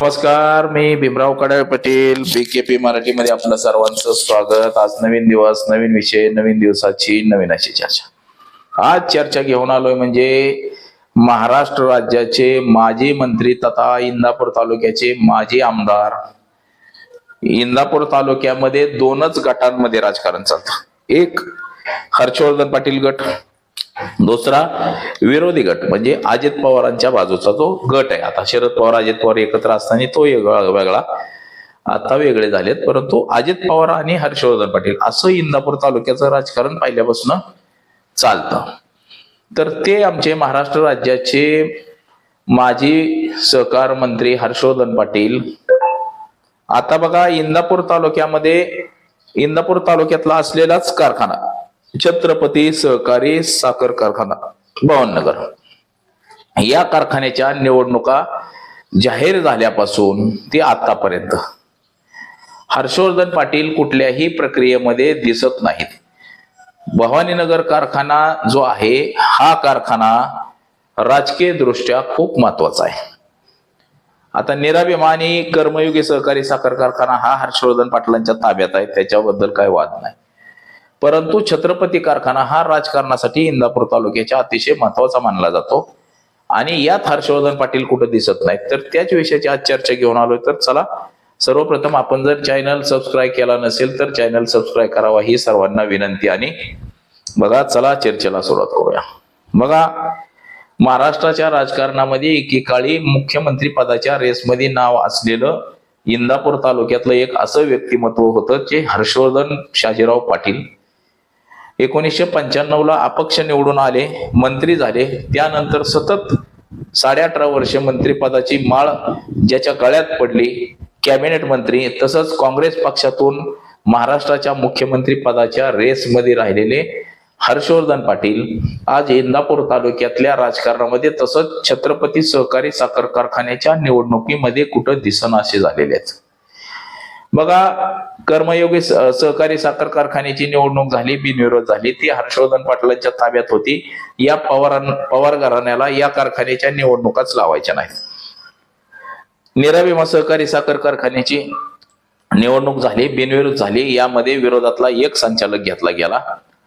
नमस्कार मी भीमराव कडाळे पटेल बीकेपी मराठीमध्ये आपलं सर्वांचं स्वागत. आज नवीन दिवस नवीन विषय नवीन दिवसाची नवीन अशी चर्चा. आज चर्चा घेऊन आलोय म्हणजे महाराष्ट्र राज्याचे माजी मंत्री तथा इंदापूर तालुक्याचे माजी आमदार. इंदापूर तालुक्यामध्ये दोनच गटांमध्ये राजकारण चालतं. एक हर्षवर्धन पाटील गट दुसरा विरोधी गट म्हणजे अजित पवारांच्या बाजूचा जो गट आहे. आता शरद पवार अजित पवार एकत्र असताना तो वेगळा आता वेगळे झालेत. परंतु अजित पवार आणि हर्षवर्धन पाटील असं इंदापूर तालुक्याचं राजकारण पाहिल्यापासून चालतं. तर ते आमचे महाराष्ट्र राज्याचे माजी सहकार मंत्री हर्षवर्धन पाटील. आता बघा इंदापूर तालुक्यामध्ये इंदापूर तालुक्यातला असलेलाच कारखाना. छत्रपती सहकारी साखर कारखाना भवननगर. या कारखान्याच्या निवडणुका जाहीर झाल्यापासून ते आतापर्यंत. हर्षवर्धन पाटील कुठल्याही प्रक्रियेमध्ये दिसत नाहीत. भवानीनगर कारखाना जो आहे हा कारखाना राजकीय दृष्ट्या खूप महत्त्वाचा आहे. आता निराभिमानी कर्मयुगी सहकारी साखर कारखाना हा हर्षवर्धन पाटलांच्या ताब्यात आहे त्याच्याबद्दल काही वाद नाही. परंतु छत्रपती कारखाना हा राजकारणासाठी इंदापूर तालुक्याच्या अतिशय महत्त्वाचा मानला जातो. आणि यात हर्षवर्धन पाटील कुठं दिसत नाहीत तर त्याच विषयाची आज चर्चा घेऊन आलोय. तर चला सर्वप्रथम आपण जर चॅनल सबस्क्राईब केला नसेल तर चॅनल सबस्क्राईब करावा ही सर्वांना विनंती. आणि बघा चला चर्चेला सुरुवात करूया. बघा महाराष्ट्राच्या राजकारणामध्ये एकेकाळी मुख्यमंत्री पदाच्या रेसमध्ये नाव असलेलं इंदापूर तालुक्यातलं एक असं व्यक्तिमत्व होतं जे हर्षवर्धन शाजीराव पाटील. एकोणीसशे पंच्याण्णवला अपक्ष निवडून आले मंत्री झाले. त्यानंतर सतत साडे अठरा वर्षे मंत्रिपदाची माळ ज्याच्या गळ्यात पडली. कॅबिनेट मंत्री तसंच काँग्रेस पक्षातून महाराष्ट्राच्या मुख्यमंत्री पदाच्या रेसमध्ये राहिलेले हर्षवर्धन पाटील आज इंदापूर तालुक्यातल्या राजकारणामध्ये तसंच छत्रपती सहकारी साखर कारखान्याच्या निवडणुकीमध्ये कुठं दिसनासे झालेले आहेत. बघा कर्मयोगी सहकारी साखर कारखान्याची निवडणूक झाली बिनविरोध झाली. ती हर्षवर्धन पाटलांच्या ताब्यात होती. या पवारां पवार घराण्याला या कारखान्याच्या निवडणुकाच लावायच्या नाहीत. निराभिमा सहकारी साखर कारखान्याची निवडणूक झाली बिनविरोध झाली. यामध्ये विरोधातला एक संचालक घेतला गेला.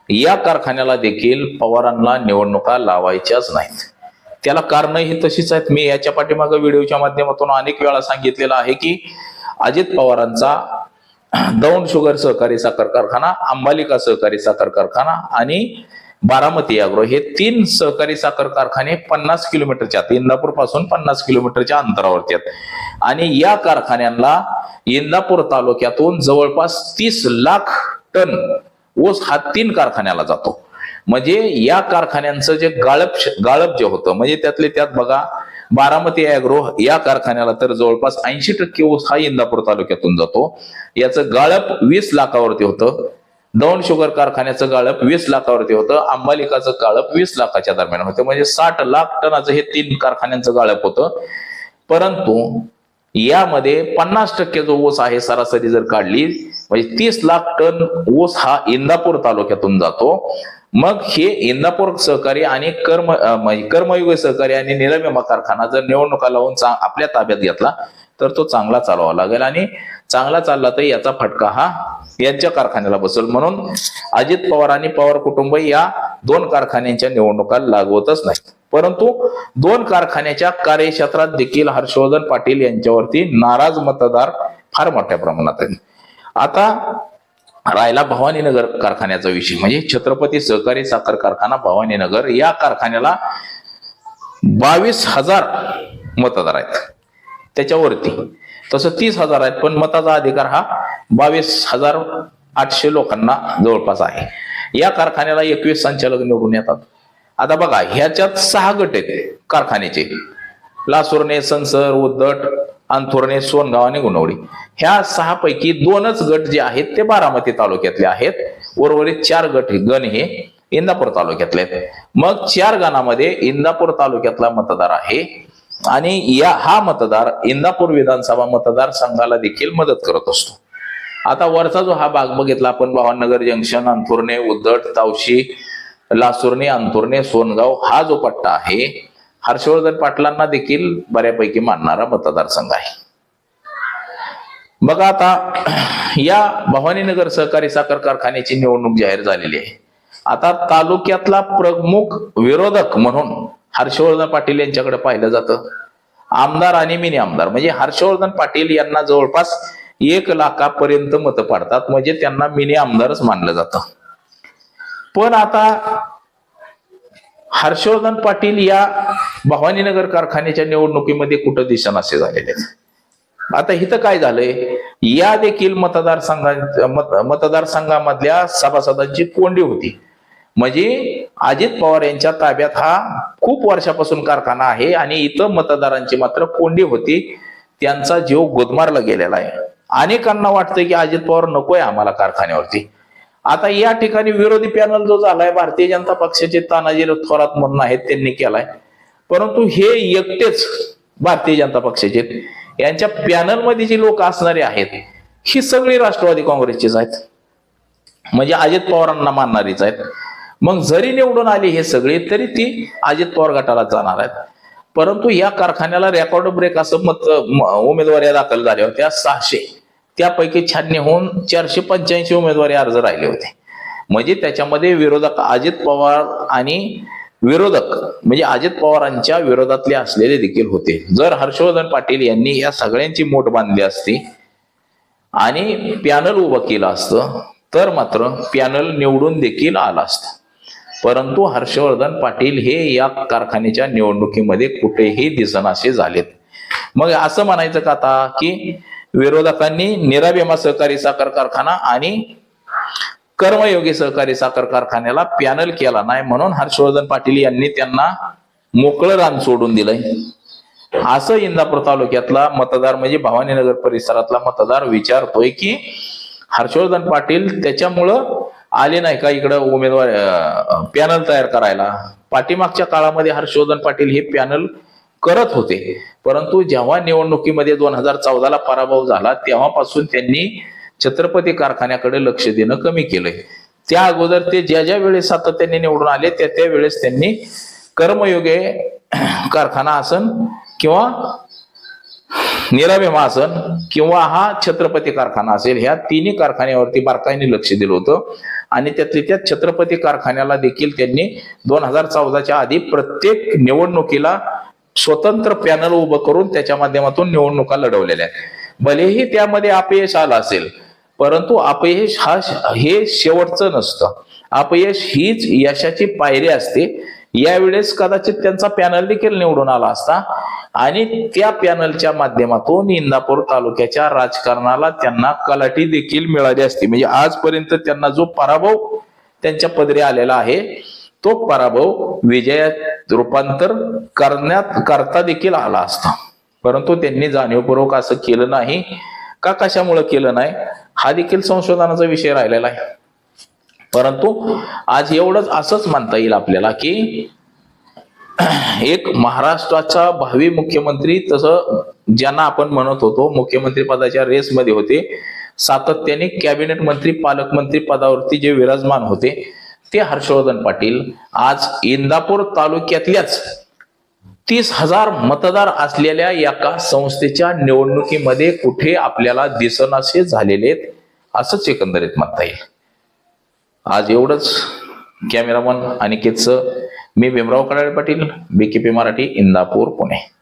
या कारखान्याला देखील पवारांना निवडणुका लावायच्याच नाहीत. त्याला कारण ही तशीच आहेत. मी याच्या पाठीमागे व्हिडिओच्या माध्यमातून अनेक वेळा सांगितलेलं आहे की अजित पवारांचा दौंड शुगर सहकारी साखर कारखाना अंबालिका सहकारी साखर कारखाना आणि बारामती अग्रो हे तीन सहकारी साखर कारखाने पन्नास किलोमीटरच्या इंदापूरपासून पन्नास किलोमीटरच्या अंतरावरती आहेत. आणि या कारखान्यांना इंदापूर तालुक्यातून जवळपास तीस लाख टन ऊस हा तीन कारखान्याला जातो. म्हणजे या कारखान्यांचं जे गाळप गाळप जे होतं म्हणजे त्यातले त्यात बघा बारामती अॅग्रो या कारखान्याला तर जवळपास ऐंशी टक्के ऊस हा इंदापूर तालुक्यातून जातो. याचं गाळप वीस लाखावरती होतं. दौंड शुगर कारखान्याचं गाळप वीस लाखावरती होतं. अंबालिकाचं गाळप वीस लाखाच्या दरम्यान होतं. म्हणजे साठ लाख टनाचं हे तीन कारखान्यांचं गाळप होतं. परंतु यामध्ये पन्नास टक्के जो ऊस आहे सरासरी जर काढली म्हणजे तीस लाख टन ऊस हा इंदापूर तालुक्यातून जातो. मग हे इंदापूर सहकारी आणि कर्म कर्मयुग सहकारी आणि निरविमा कारखाना जर निवडणुका लावून आपल्या ताब्यात घेतला तर तो चांगला चालवावा लागेल आणि चांगला चालला तर याचा फटका हा यांच्या कारखान्याला बसेल. म्हणून अजित पवार आणि पवार कुटुंब या दोन कारखान्यांच्या निवडणुका लागवतच नाहीत. परंतु दोन कारखान्याच्या कार्यक्षेत्रात देखील हर्षवर्धन पाटील यांच्यावरती नाराज मतदार फार मोठ्या प्रमाणात आहेत. आता राहिला भवानीनगर कारखान्याचा विषय. म्हणजे छत्रपती सहकारी साखर कारखाना भवानीनगर या कारखान्याला बावीस हजार मतदार आहेत. त्याच्यावरती. तसं तीस हजार आहेत पण मताचा अधिकार हा बावीस हजार आठशे लोकांना जवळपास आहे. या कारखान्याला एकवीस संचालक निवडून येतात. आता बघा ह्याच्यात सहा गट आहेत कारखान्याचे. लासुरणे संसर उद्दट अंथुरणे सोनगाव आणि गुणवडी ह्या सहा पैकी दोनच गट जे आहेत ते बारामती तालुक्यातले आहेत. उर्वरित चार गट गण हे इंदापूर तालुक्यातले आहेत. मग चार गणामध्ये इंदापूर तालुक्यातला मतदार आहे. आणि या हा मतदार इंदापूर विधानसभा मतदारसंघाला देखील मदत करत असतो. आता वरचा जो हा भाग बघितला आपण भावनगर जंक्शन अंथुर्णे उद्धट तावशी लासुर्णे अंथुर्णे सोनगाव हा जो पट्टा आहे हर्षवर्धन पाटलांना देखील बऱ्यापैकी मानणारा मतदारसंघ आहे. बघा आता या भवानीनगर सहकारी साखर कारखान्याची निवडणूक जाहीर झालेली आहे. आता तालुक्यातला प्रमुख विरोधक म्हणून हर्षवर्धन पाटील यांच्याकडे पाहिलं जातं. आमदार आणि मिनी आमदार म्हणजे हर्षवर्धन पाटील यांना जवळपास एक लाखापर्यंत मतं पाडतात म्हणजे त्यांना मिनी आमदारच मानलं जातं. पण आता हर्षवर्धन पाटील या भवानीनगर कारखान्याच्या निवडणुकीमध्ये कुठं दिशानासे झालेले आहेत? आता इथं काय झालंय? या देखील मतदारसंघा मत मतदारसंघामधल्या सभासदांची कोंडी होती. म्हणजे अजित पवार यांच्या ताब्यात हा खूप वर्षापासून कारखाना आहे आणि इथं मतदारांची मात्र कोंडी होती. त्यांचा जीव गुदमारला गेलेला आहे. अनेकांना वाटतं की अजित पवार नकोय आम्हाला कारखान्यावरती. आता या ठिकाणी विरोधी पॅनल जो झालाय भारतीय जनता पक्षाचे तानाजी थोरात म्हणून आहेत त्यांनी केलाय. परंतु हे एकटेच भारतीय जनता पक्षाचे यांच्या पॅनलमध्ये जी लोक असणारे आहेत ही सगळी राष्ट्रवादी काँग्रेसचीच आहेत. म्हणजे अजित पवारांना मानणारीच आहेत. मग जरी निवडून आली हे सगळे तरी ती अजित पवार गटाला जाणार आहेत. परंतु या कारखान्याला रेकॉर्ड ब्रेक असं मत उमेदवारी दाखल झाल्या होत्या सहाशे त्यापैकी छाननी होऊन चारशे पंच्याऐंशी उमेदवारी अर्ज राहिले होते. म्हणजे त्याच्यामध्ये विरोधक अजित पवार आणि विरोधक म्हणजे अजित पवारांच्या विरोधातले असलेले देखील होते. जर हर्षवर्धन पाटील यांनी या सगळ्यांची मोठ बांधली असती आणि पॅनल उभं केलं असतं तर मात्र पॅनल निवडून देखील आलं असतं. परंतु हर्षवर्धन पाटील हे या कारखान्याच्या निवडणुकीमध्ये कुठेही दिसनासे झालेत. मग असं म्हणायचं का आता की विरोधकांनी निराबेमा सहकारी साखर कारखाना आणि कर्मयोगी सहकारी साखर कारखान्याला पॅनल केला नाही म्हणून हर्षवर्धन पाटील यांनी त्यांना मोकळं रान सोडून दिलंय. असं इंदापूर तालुक्यातला मतदार म्हणजे भवानीनगर परिसरातला मतदार विचारतोय की हर्षवर्धन पाटील त्याच्यामुळं आले नाही का इकडं उमेदवार पॅनल तयार करायला? पाठीमागच्या काळामध्ये हर्षवर्धन पाटील हे पॅनल करत होते. परंतु जेव्हा निवडणुकीमध्ये दोन हजार चौदाला पराभव झाला तेव्हापासून त्यांनी छत्रपती कारखान्याकडे लक्ष देणं कमी केलंय. त्या अगोदर ते ज्या ज्या वेळेस सातत्याने निवडून आले त्या त्या वेळेस त्यांनी कर्मयोगे कारखाना आसन किंवा निराभिमा आसन किंवा हा छत्रपती कारखाना असेल ह्या तिन्ही कारखान्यावरती बारकाईने लक्ष दिलं होतं. आणि त्यातल्या त्या छत्रपती कारखान्याला देखील त्यांनी दोन हजार चौदाच्या आधी प्रत्येक निवडणुकीला स्वतंत्र पॅनल उभं करून त्याच्या माध्यमातून निवडणुका लढवलेल्या आहेत. भलेही त्यामध्ये अपयश आलं असेल परंतु अपयश हा हे शेवटचं नसतं. अपयश हीच यशाची पायरी असते. यावेळेस कदाचित त्यांचा पॅनल देखील निवडून आला असता आणि त्या पॅनलच्या माध्यमातून इंदापूर तालुक्याच्या राजकारणाला त्यांना कलाटी देखील मिळाली असती. म्हणजे आजपर्यंत त्यांना जो पराभव त्यांच्या पदरी आलेला आहे तो पराभव विजयात रूपांतर करण्यात करता देखील आला असता. परंतु त्यांनी जाणीवपूर्वक असं केलं नाही. का कशामुळे केलं नाही? हा देखील संशोधनाचा विषय राहिलेला आहे. परंतु आज एवढंच असंच म्हणता येईल आपल्याला की एक महाराष्ट्राचा भावी मुख्यमंत्री तसं ज्यांना आपण म्हणत होतो मुख्यमंत्री पदाच्या रेसमध्ये होते सातत्याने कॅबिनेट मंत्री पालकमंत्री पदावरती जे विराजमान होते ते हर्षवर्धन पाटील आज इंदापूर तालुक्यातल्याच तीस हजार मतदार असलेल्या एका संस्थेच्या निवडणुकीमध्ये कुठे आपल्याला दिसनासे झालेले आहेत असंच एकंदरीत म्हणता येईल. आज एवढंच. कॅमेरामन अनिकेतचं मी भीमराव कडाळे पाटील बीकेपी मराठी इंदापूर पुणे.